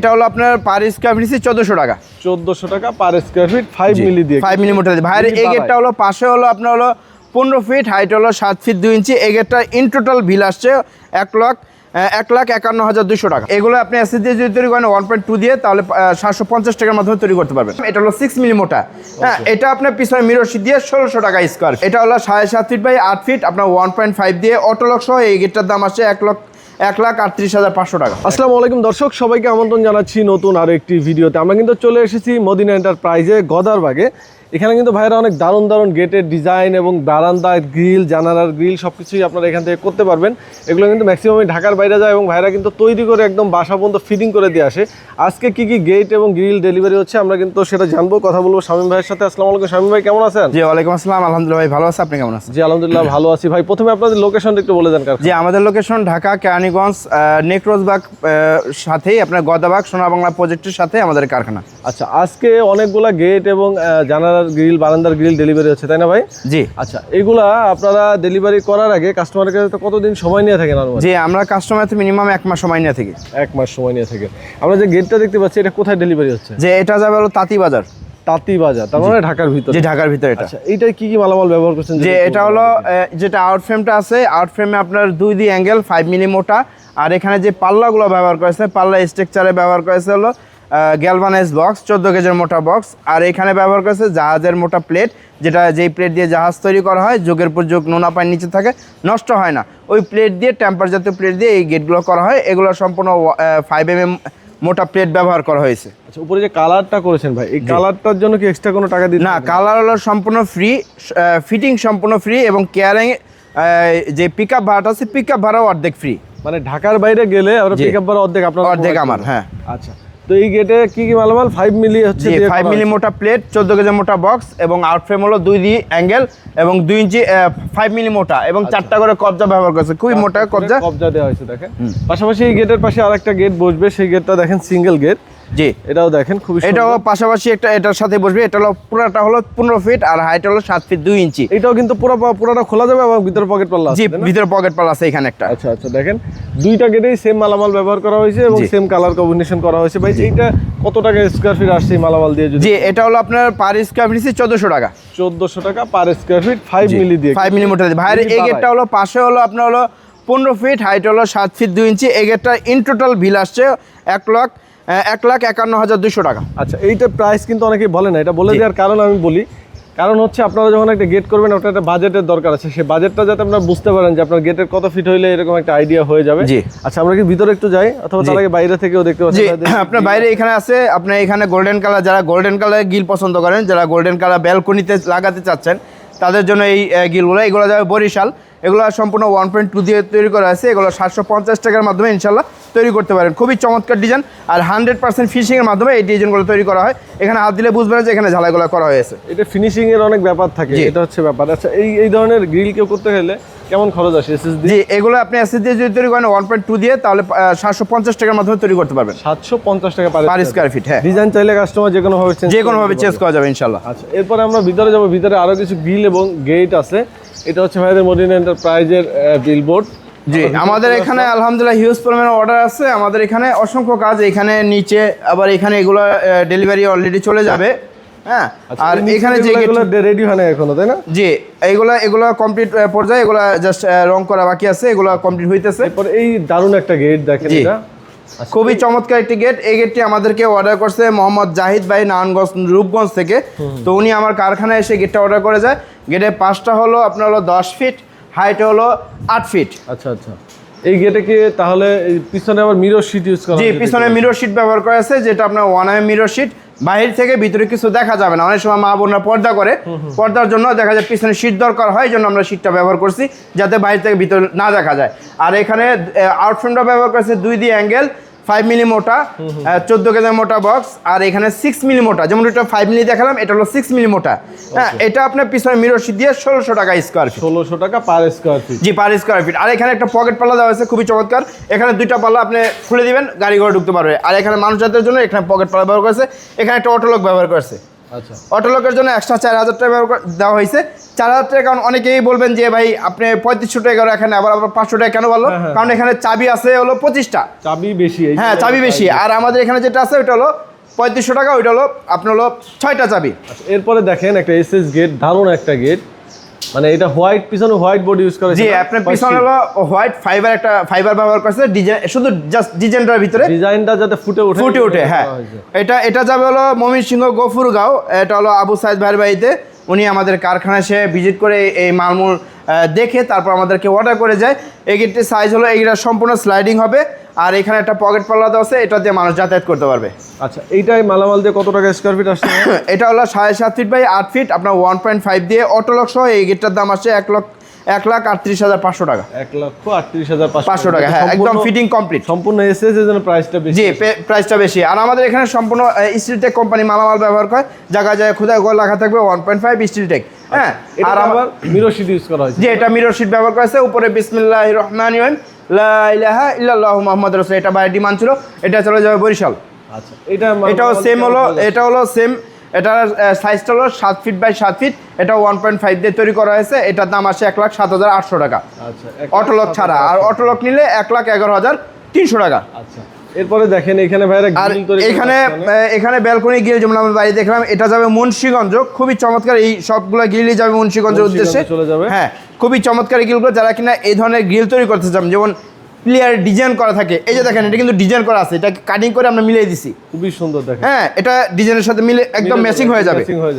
এটা হলো আপনার পার স্কোয়ার ফিট চোদ্দশো টাকা। চোদ্দশো টাকা per square feet five milli দিয়ে ফাইভ মিলিমিটার ভাইয়ের এই গেটটা হলো পাশে হলো আপনার হলো পনেরো ফিট হাইট হলো সাত ফিট দুই ইঞ্চি এই গেটটা ইন টোটাল বিল আসছে এক লাখ এক লাখ একান্ন হাজার দুশো টাকা। এগুলো আপনি অ্যাসিড দিয়ে যদি তৈরি করেন ওয়ান পয়েন্ট টু দিয়ে তাহলে সাতশো পঞ্চাশ টাকার মাধ্যমে তৈরি করতে পারবেন। এটা হলো সিক্স মিলি মোটা হ্যাঁ এটা আপনার পিছনে মিরসি দিয়ে ষোলোশো টাকা স্কোয়ার এটা হলো সাড়ে সাত ফিট বাই আট ফিট আপনার ওয়ান পয়েন্ট ফাইভ দিয়ে অটোলক সহ এই গেটটার দাম আসছে এক লক্ষ এক লাখ আটত্রিশ হাজার পাঁচশো টাকা। আসসালামু আলাইকুম দর্শক, সবাইকে আমন্ত্রণ জানাচ্ছি নতুন আরেকটি ভিডিওতে। আমরা কিন্তু চলে এসেছি মদিনা এন্টারপ্রাইজে গদারবাগে এখানে কিন্তু ভাইরা অনেক দারুণ দারুণ গেটের ডিজাইন এবং বারান্দা গ্রিল জানালার গ্রিল সব কিছুই আপনারা এখান থেকে করতে পারবেন। এগুলো কিন্তু ম্যাক্সিমামই ঢাকার বাইরে যায় এবং ভাইরা কিন্তু তৈরি করে একদম বাসা পর্যন্ত ফিটিং করে দিয়ে আসে। আজকে কি কি গেট এবং গ্রিল ডেলিভারি হচ্ছে আমরা কিন্তু সেটা জানব কথা বলব শামীম ভাইয়ের সাথে। আসসালামু আলাইকুম শামীম ভাই কেমন আছেন? জি ওয়ালাইকুম আসসালাম। আলহামদুলিল্লাহ ভাই ভালো আছে? আপনি কেমন আছেন? জি আলহামদুলিল্লাহ ভালো আছি ভাই। প্রথমে আপনাদের লোকেশনটা একটু বলে দেন জি আমাদের লোকেশন ঢাকা কেরানীগঞ্জ নেকরোজবাগ সাথেই আপনার গদাবাগ সোনা বাংলা প্রজেক্টের সাথে আমাদের কারখানা। আচ্ছা আজকে অনেকগুলা গেট এবং আহ, জানালার গ্রিল বারান্দার গ্রিল ডেলিভারি হচ্ছে তাই না ভাই? জি। আচ্ছা এগুলা আপনারা ডেলিভারি করার আগে কাস্টমারের কাছে কতদিন সময় নিয়ে থাকেন জি আমরা কাস্টমার মিনিমাম এক মাস সময় নিয়ে থাকি। এক মাস সময় নিয়ে থাকেন। আমরা যে গেটটা দেখতে পাচ্ছি এটা কোথায় ডেলিভারি হচ্ছে? যে এটা যাবে হলো তাঁতি বাজার। তাঁতি বাজার তার মানে ঢাকার ভিতরে। যে ঢাকার ভিতরে এটা। আচ্ছা এইটাই কি কি মালামাল ব্যবহার করছেন যে এটা হলো যেটা আউট ফ্রেমটা আছে আউট ফ্রেমে আপনার দুই দি অ্যাঙ্গেল ফাইভ মিলি মোটা। আর এখানে যে পাল্লাগুলো ব্যবহার করেছে পাল্লা স্ট্রাকচারে ব্যবহার করেছে হলো গ্যালভানাইজ বক্স চোদ্দ কেজির মোটা বক্স আর এখানে ব্যবহার করেছে জাহাজের মোটা প্লেট যেটা যেই প্লেট দিয়ে জাহাজ তৈরি করা হয় যুগের পর যুগ নোনা পানি নিচে থাকে নষ্ট হয় না ওই প্লেট দিয়ে টেম্পার জাতীয় প্লেট দিয়ে এই গেটগুলো করা হয় এগুলো সম্পূর্ণ ফাইভ এম এম মোটা প্লেট ব্যবহার করা হয়েছে আচ্ছা উপরে যে কালারটা করেছেন ভাই এই কালারটার জন্য কি এক্সট্রা কোনো টাকা দিতে না? কালার হলো সম্পূর্ণ ফ্রি ফিটিং সম্পূর্ণ ফ্রি এবং কেয়ারিং যে পিক আপ ভাড়াটা আছে পিক আপ ভাড়াও অর্ধেক ফ্রি মানে ঢাকার বাইরে গেলে আমরা। পিক আপ অর্ধেক আপনার অর্ধেক আমার, হ্যাঁ। আচ্ছা তো এই গেটে কি কি মালামাল? ফাইভ মিলি হচ্ছে ফাইভ মিলি মোটা প্লেট চোদ্দ কেজি মোটা বক্স এবং আউট ফ্রেম হলো দুই দি অ্যাঙ্গেল এবং দুই ইঞ্চি ফাইভ মিলি মোটা এবং চারটা করে কবজা ব্যবহার করেছে। খুবই মোটা কবজা। কবজা দেওয়া হয়েছে দেখেন। পাশাপাশি এই গেটের পাশে আরেকটা গেট বসবে সেই গেটটা দেখেন সিঙ্গেল গেট জি। এটাও দেখেন খুবই এটা হলো পাশাপাশি একটা এটার সাথে বসবে। এটা হলো পুরোটা হলো পনেরো ফিট আর হাইট হলো সাত ফিট দুই ইঞ্চি এটাও কিন্তু পুরো পুরোটা খোলা যাবে এবং ভিতরে পকেট পাল্লা জি ভিতরে পকেট পাল আছে এখানে একটা। আচ্ছা আচ্ছা দেখেন দুইটা গেটেই সেম মালামাল ব্যবহার করা হয়েছে এবং সেম কালার কম্বিনেশন করা হয়েছে। ভাই এইটা কত টাকা স্কোয়ার ফিট আসছে মালামাল দিয়ে জি এটা হলো আপনার পার স্কোয়ার ফিট চোদ্দশো টাকা। চোদ্দশো টাকা per square feet five milli দিয়ে। ফাইভ মিলিমিটার ভাইয়ের মিলি এই বাড়ায়। গেটটা হলো পাশে হলো আপনার হলো পনেরো ফিট হাইট হলো সাত ফিট দুই ইঞ্চি এই গেটটা ইন টোটাল বিল আসছে এক লাখ এক লাখ একান্ন হাজার দুশো টাকা। আচ্ছা এইটা প্রাইস কিন্তু অনেকেই বলে না। এটা বলে দেওয়ার কারণ আমি বলি। কারণ হচ্ছে আপনারা যখন একটা গেট করবেন আপনার একটা বাজেটের দরকার আছে। সেই বাজেটটা যাতে আপনারা বুঝতে পারেন যে আপনার গেটের কত ফিট হইলে এরকম একটা আইডিয়া হয়ে যাবে। জি। আচ্ছা আমরা কি ভিতরে একটু যাই? অথবা তার আগে বাইরে থেকেও দেখতে পাচ্ছি। আপনার বাইরে এখানে আছে। আপনার এখানে গোল্ডেন কালার যারা গোল্ডেন কালার গিল পছন্দ করেন যারা গোল্ডেন কালার ব্যালকনিতে লাগাতে চাচ্ছেন তাদের জন্য এই গিলগুলো এগুলো যাবে বরিশাল। এগুলো সম্পূর্ণ ওয়ান পয়েন্ট টু দিয়ে তৈরি করা আছে। এগুলো সাতশো পঞ্চাশ টাকার মাধ্যমে ইনশাল্লাহ তৈরি করতে পারেন। খুবই চমৎকার ডিজাইন আর হান্ড্রেড পার্সেন্ট ফিশিংয়ের মাধ্যমে এই ডিজাইনগুলো তৈরি করা হয়। এখানে হাত দিলে বুঝবেন যে এখানে ঝালাইগুলো করা হয়েছে। এটা ফিনিশিংয়ের অনেক ব্যাপার থাকে। এটা হচ্ছে ব্যাপার। আচ্ছা এই এই ধরনের গ্রিল কেউ করতে গেলে কেমন খরচ আসে এসএসডি জি এগুলো আপনি অ্যাসিড দিয়ে যদি তৈরি করেন ওয়ান পয়েন্ট টু দিয়ে তাহলে সাতশো পঞ্চাশ টাকার মাধ্যমে তৈরি করতে পারবেন। সাতশো পঞ্চাশ টাকা পার স্কোয়ার ফিট হ্যাঁ। ডিজাইন চাইলে কাস্টমার যে কোনোভাবে যে কোনোভাবে চেঞ্জ করা যাবে ইনশাল্লাহ। আচ্ছা এরপরে আমরা ভিতরে যাব। ভিতরে আরও কিছু গ্রিল এবং গেট আছে। এটা হচ্ছে ভাইদের মডিনা এন্টারপ্রাইজের বিলবোর্ড জি আমাদের এখানে আলহামদুলিল্লাহ হিউজ পরিমাণে অর্ডার আছে। আমাদের এখানে অসংখ্য কাজ এখানে নিচে আবার এখানে এগুলো ডেলিভারি অলরেডি চলে যাবে। হ্যাঁ আর এখানে যে রেডি হয় না এখনও তাই না? জি এগুলো এগুলো কমপ্লিট পর্যায়ে এগুলো জাস্ট রং করা বাকি আছে এগুলো কমপ্লিট হইতেছে। এরপর এই দারুণ একটা গেট দেখেন এটা। খুবই চমৎকার একটি গেট এই গেটটি আমাদেরকে অর্ডার করছে মোহাম্মদ জাহিদ ভাই নারায়ণগঞ্জ রূপগঞ্জ থেকে। তো উনি আমার কারখানায় এসে গেটটা অর্ডার করে যায়। গেটের পাঁচটা হলো আপনার হলো দশ ফিট হাইট হলো আট ফিট আচ্ছা আচ্ছা। এই গেটে কি তাহলে পিছনে আবার মিরর শিট ইউজ করা জি পিছনে মিরর শিট ব্যবহার করা আছে যেটা আপনার ওয়ান আই মিরর শিট বাহির থেকে ভিতরে কিছু দেখা যাবে না। অনেক সময় মা বোনরা পর্দা করে। পর্দার জন্য দেখা যায় পিছনে শীত দরকার হয় এই জন্য আমরা শীতটা ব্যবহার করছি যাতে বাহির থেকে ভিতরে না দেখা যায়। আর এখানে আউটফ্রেমটা ব্যবহার করেছে দুই দিয়ে অ্যাঙ্গেল ফাইভ মিলি মোটা চোদ্দ কেজি মোটা বক্স আর এখানে সিক্স মিলি মোটা। যেমন এটা ফাইভ মিলি দেখালাম এটা হলো সিক্স মিলি মোটা। হ্যাঁ এটা আপনার পিছনে মিরসি দিয়ে ষোলোশো টাকা স্কোয়ার ফিট ষোলোশো টাকা পার স্কোয়ার ফিট জি পার স্কোয়ার ফিট আর এখানে একটা পকেট পাল্লা দেওয়া হয়েছে খুবই চমৎকার। এখানে দুইটা পাল্লা আপনি খুলে দিবেন গাড়ি ঘরে ঢুকতে পারবে। আর এখানে মানুষ জন্য এখানে পকেট পাল্লা ব্যবহার করেছে এখানে একটা অটোলক ব্যবহার করেছে অটোলকের জন্য এক্সট্রা চার হাজার টাকা দেওয়া হয়েছে। চার হাজার টাকা কারণ অনেকেই বলবেন যে ভাই আপনি পঁয়ত্রিশশো টাকা করে এখানে আবার আবার পাঁচশো টাকা কেন বলল হ্যাঁ, হ্যাঁ। কারণ এখানে চাবি আছে হলো পঁচিশটা। চাবি বেশি হ্যাঁ চাবি বেশি। আর আমাদের এখানে যেটা আছে ওইটা হলো পঁয়ত্রিশশো টাকা ওইটা হলো আপনার হলো ছয়টা চাবি। আচ্ছা, এরপরে দেখেন একটা এস এস গেট দারুণ একটা গেট মানে এটা হোয়াইট পিছনে হোয়াইট বোর্ড ইউজ করে জি আপনার পিছনে হলো হোয়াইট ফাইবার একটা ফাইবার ব্যবহার করেছে ডিজাইন শুধু জাস্ট ডিজাইনটার ভিতরে। ডিজাইনটা যাতে ফুটে ওঠে। ফুটে ওঠে হ্যাঁ। এটা এটা যাবে হলো মমিন সিংহ গফুরগাঁও এটা হলো আবু সাইদ ভাইয়ের বাড়িতে। উনি আমাদের কারখানা সে ভিজিট করে এই মালমূল আহ, দেখে তারপর আমাদেরকে অর্ডার করে যায়। এই গেটটির সাইজ হলো এইটা সম্পূর্ণ স্লাইডিং হবে। আর এখানে একটা পকেট পাল্লা দেওয়া আছে এটা দিয়ে মানুষ যাতায়াত করতে পারবে। আচ্ছা এইটাই মালামাল দিয়ে কত টাকা স্কোয়ার ফিট আসছে? এটা হলো সাড়ে সাত ফিট বাই আট ফিট আপনার ওয়ান পয়েন্ট ফাইভ দিয়ে অটোলক সহ এই গেটটার দাম আসছে এক লক্ষ এক লাখ আটত্রিশ হাজার পাঁচশো টাকা। এক লক্ষ আটত্রিশ হাজার পাঁচশো টাকা। হ্যাঁ একদম ফিটিং কমপ্লিট সম্পূর্ণ এসএস এর জন্য প্রাইসটা বেশি। জি প্রাইসটা বেশি। আর আমাদের এখানে সম্পূর্ণ স্টিলটেক কোম্পানি মালামাল ব্যবহার করে। জায়গায় জায়গায় খুদায় গোল লেখা থাকবে ওয়ান পয়েন্ট ফাইভ স্টিলটেক হ্যাঁ আর আবার আমার মিরোশিট ইউজ করা হয়েছে। যে এটা মিরর শিট ব্যবহার করেছে উপরে বিসমিল্লাহ রহমান ইউন ইল্লাল্লাহু মুহাম্মদ রাসূল এটা বাইরে ডিমান্ড ছিল। এটা চলে যাবে বরিশাল। আচ্ছা এটা এটাও সেম হলো এটা হলো সেম এটার সাইজটা হলো সাত ফিট বাই সাত ফিট এটা ওয়ান পয়েন্ট ফাইভ দিয়ে তৈরি করা হয়েছে। এটার দাম আসে এক লাখ সাত হাজার আটশো টাকা। আচ্ছা অটোলক ছাড়া। আর অটোলক নিলে এক লাখ এগারো হাজার তিনশো টাকা। আচ্ছা। এরপরে দেখেন এখানে ভাইরা আর এখানে এখানে ব্যালকনি গ্রিল যেমন আমরা বাড়ি দেখলাম এটা যাবে মুন্সিগঞ্জ খুবই চমৎকার এই সবগুলো গ্রিলই যাবে মুন্সিগঞ্জের উদ্দেশ্যে। চলে যাবে। হ্যাঁ খুবই চমৎকার গ্রিলগুলো যারা কিনা এই ধরনের গ্রিল তৈরি করতে চান যেমন ক্লিয়ার ডিজাইন করা থাকে এই যে দেখেন এটা কিন্তু ডিজাইন করা আছে এটা কাটিং করে আমরা মিলিয়ে দিছি। খুবই সুন্দর দেখেন। হ্যাঁ এটা ডিজাইনের সাথে মিলে একদম ম্যাচিং হয়ে যাবে। হয়ে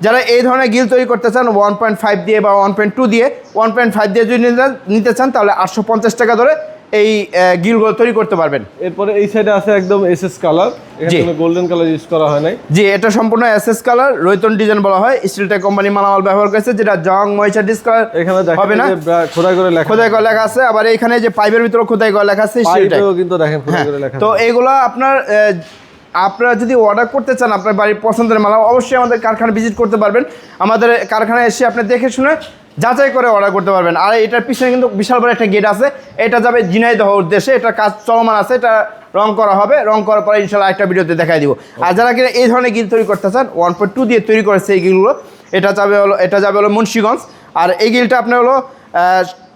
যারা এই ধরনের গিল তৈরি করতে চান ওয়ান পয়েন্ট ফাইভ দিয়ে বা ওয়ান পয়েন্ট টু দিয়ে ওয়ান পয়েন্ট ফাইভ দিয়ে যদি নিতে- নিতে চান তাহলে আটশো পঞ্চাশ টাকা ধরে এই গিলগুলো তৈরি করতে পারবেন। এরপরে এই সাইডে আছে একদম এসএস কালার এখানে গোল্ডেন কালার ইউজ করা হয় নাই। জি এটা সম্পূর্ণ এসএস কালার রৈতন ডিজাইন বলা হয়। স্টিলটেক কোম্পানি মালামাল ব্যবহার করেছে যেটা জং ময়চা ডিসকালার এখানে হবে না? খোদাই করে লেখা। খোদাই করা লেখা আছে। আবার এখানে যে পাইপের ভিতরে খোদাই করা লেখা আছে স্টিলটেক পাইপেও কিন্তু দেখেন খোদাই হ্যাঁ। করে লেখা তো। এগুলো আপনার আপনারা যদি অর্ডার করতে চান আপনার বাড়ির পছন্দের মালা অবশ্যই আমাদের কারখানা ভিজিট করতে পারবেন। আমাদের কারখানায় এসে আপনি দেখে শুনে যাচাই করে অর্ডার করতে পারবেন। আর এটার পিছনে কিন্তু বিশাল বড় একটা গেট আছে। এটা যাবে ঝিনাইদহ উদ্দেশ্যে। এটা কাজ চলমান আছে এটা রং করা হবে। রং করার পরে ইনশাল্লাহ একটা ভিডিওতে দেখাই দিব। আর যারা কিনা এই ধরনের গিল তৈরি করতে চান ওয়ান পয়েন্ট টু দিয়ে তৈরি করেছে এই গিলগুলো এটা যাবে হলো এটা যাবে হলো মুন্সিগঞ্জ। আর এই গিলটা আপনার হলো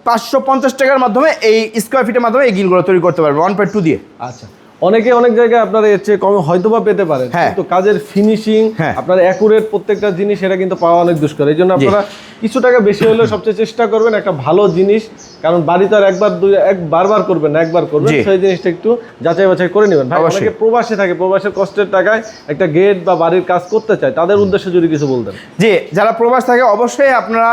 পাঁচশো পঞ্চাশ টাকার মাধ্যমে এই স্কোয়ার ফিটের মাধ্যমে এই গিলগুলো তৈরি করতে পারবে ওয়ান পয়েন্ট টু দিয়ে। আচ্ছা। অনেকে অনেক জায়গায় আপনারা এর চেয়ে কমে হয়তো বা পেতে পারেন হ্যাঁ। কিন্তু কাজের ফিনিশিং হ্যাঁ। আপনার অ্যাকুরেট প্রত্যেকটা জিনিস এটা কিন্তু পাওয়া অনেক দুষ্কর। এই জন্য আপনারা কিছু টাকা বেশি হলেও সবচেয়ে চেষ্টা করবেন একটা ভালো জিনিস কারণ বাড়ি তো আর একবার দুই এক বারবার করবেন না একবার করবেন সেই জিনিসটা একটু যাচাই বাছাই করে নেবেন। ভাই। অনেকে প্রবাসে থাকে প্রবাসের কষ্টের টাকায় একটা গেট বা বাড়ির কাজ করতে চায় তাদের উদ্দেশ্যে যদি কিছু বলতেন। জি যারা প্রবাস থাকে অবশ্যই আপনারা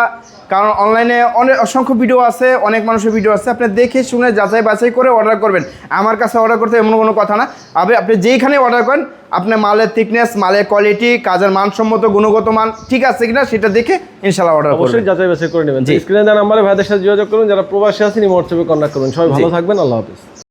কারণ অনলাইনে অনেক অসংখ্য ভিডিও আছে অনেক মানুষের ভিডিও আছে আপনি দেখে শুনে যাচাই বাছাই করে অর্ডার করবেন। আমার কাছে অর্ডার করতে এমন কোনো কথা না। আপনি আপনি যেইখানে অর্ডার করেন আপনার মালের থিকনেস মালের কোয়ালিটি কাজের মানসম্মত গুণগত মান ঠিক আছে কিনা সেটা দেখে ইনশাল্লাহ অর্ডার অবশ্যই যাচাই বাছাই করে নেবেন। স্ক্রিনে দেওয়া নাম্বারে ভাইদের সাথে যোগাযোগ করুন যারা প্রবাসী আছেন হোয়াটসঅ্যাপে কন্ট্যাক্ট করুন। সবাই ভালো থাকবেন আল্লাহ হাফিজ।